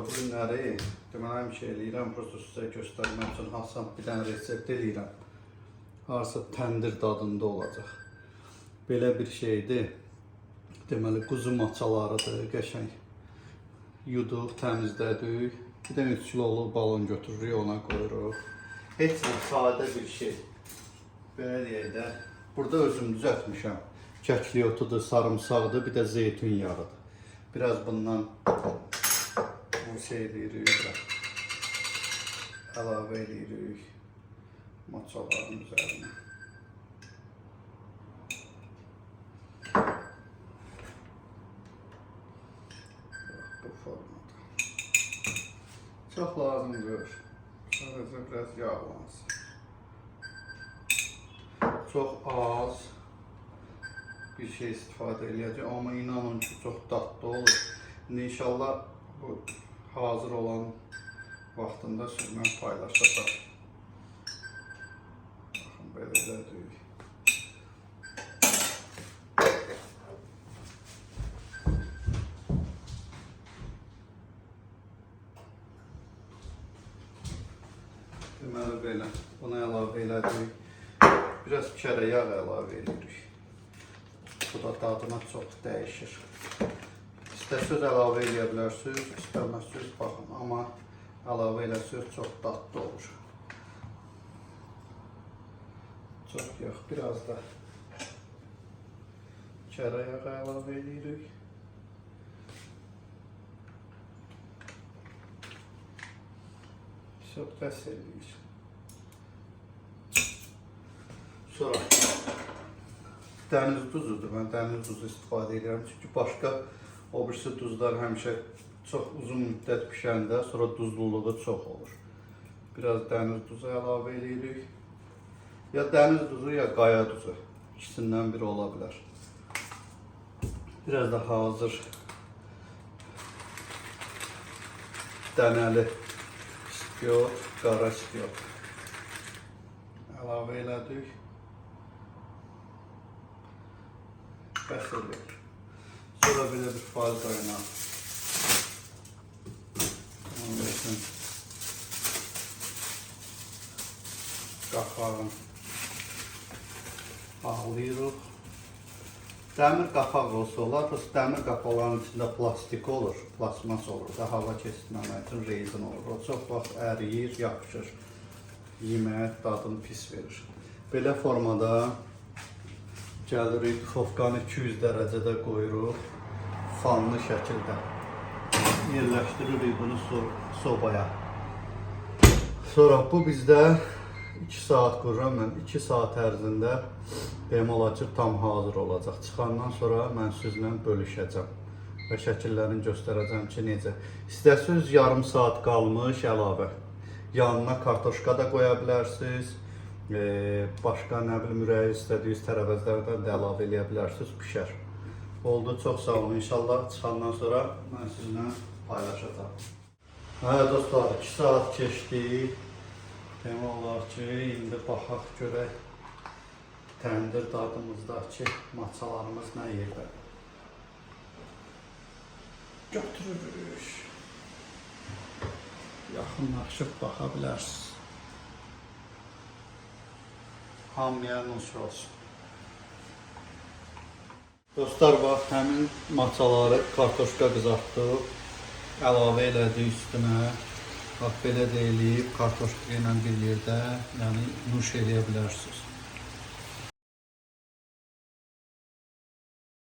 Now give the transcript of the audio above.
günləri deməli həmişə eləyirəm, prosta sizə göstərmək üçün hansam bir dənə resept eləyirəm. Harsa təndir dadında olacaq. Belə bir şeydir. Deməli quzu maçalarıdır, qəşəng. Yuduq, təmizlədik. Bir də 3 kiloluq balon götürürük, ona qoyuruq. Heç bir sadə bir şey. Belə deyək burada özüm düzəltmişəm. Kəkli otudur, bir də zeytun yağıdır. Biraz bundan şey eləyirik, biraz əlavə eləyirik maçaların üzərinə. Bu formada. Çox lazımdır. Sadəcə biraz yağlansın. Çox az bir şey istifadə eləyəcək, amma inanın ki, çox dadlı olur. İnşallah bu hazır olan vaxtında sizlə paylaşacağam. Baxın, belə elədik. Deməli belə, buna əlavə elədik. Biraz kərə yağ əlavə edirik. Bu da dadına çox dəyişir. İstəsəz əlavə eləyə bilərsiniz, istəməzsiniz baxın, amma əlavə eləsəz çox dadlı olur. Çox yox, biraz da kərə yağı əlavə edirik. Çox bəs eləyir. Sonra dəniz duzudur. Mən dəniz duzu istifadə edirəm. Çünki başqa o birisi duzlar həmişə çox uzun müddət bişəndə sonra duzluluğu çox olur. Biraz dəniz duzu əlavə edirik. Ya dəniz duzu ya qaya duzu. İkisindən biri ola bilər. Biraz da hazır dənəli istiot, qara istiot. Əlavə elədik. Bəs eləyək. Sonra belə bir faz qaynaq. Onun üçün qapağın ağlayırıq. Dəmir qapaq olsa olar, prosta dəmir qapaqların içində plastik olur, plasmas olur da hava keçirməmək üçün rezin olur. O çox vaxt əriyir, yapışır. Yeməyə dadını pis verir. Belə formada gəlirik, dufovkanı 200 dərəcədə qoyuruq, fanlı şəkildə yerləşdiririk bunu so sobaya. Sonra bu bizdə 2 saat qururam mən. 2 saat ərzində ki, tam hazır olacaq. Çıxandan sonra mən sizlə bölüşəcəm və şəkillərini göstərəcəm ki, necə. İstəsəz yarım saat qalmış əlavə. Yanına kartoşka da qoya bilərsiniz. Başqa nə bilim ürəyi istədiyiniz tərəvəzlərdən də əlavə eləyə bilərsiniz, bişər. Oldu, çox sağ olun. İnşallah çıxandan sonra mən sizinlə paylaşacağam. Hə dostlar, 2 saat keçdi. Demək olar ki, indi baxaq görək təndir dadımızdakı maçalarımız nə yerdə. Götürürük. Yaxınlaşıb baxa bilərsiniz. Hamıya nuş olsun. Dostlar, bax, həmin maçaları kartoşka qızartdıq. Əlavə elədik üstünə. Bax, belə də eləyib kartoşka ilə bir yerdə, yəni nuş eləyə bilərsiniz.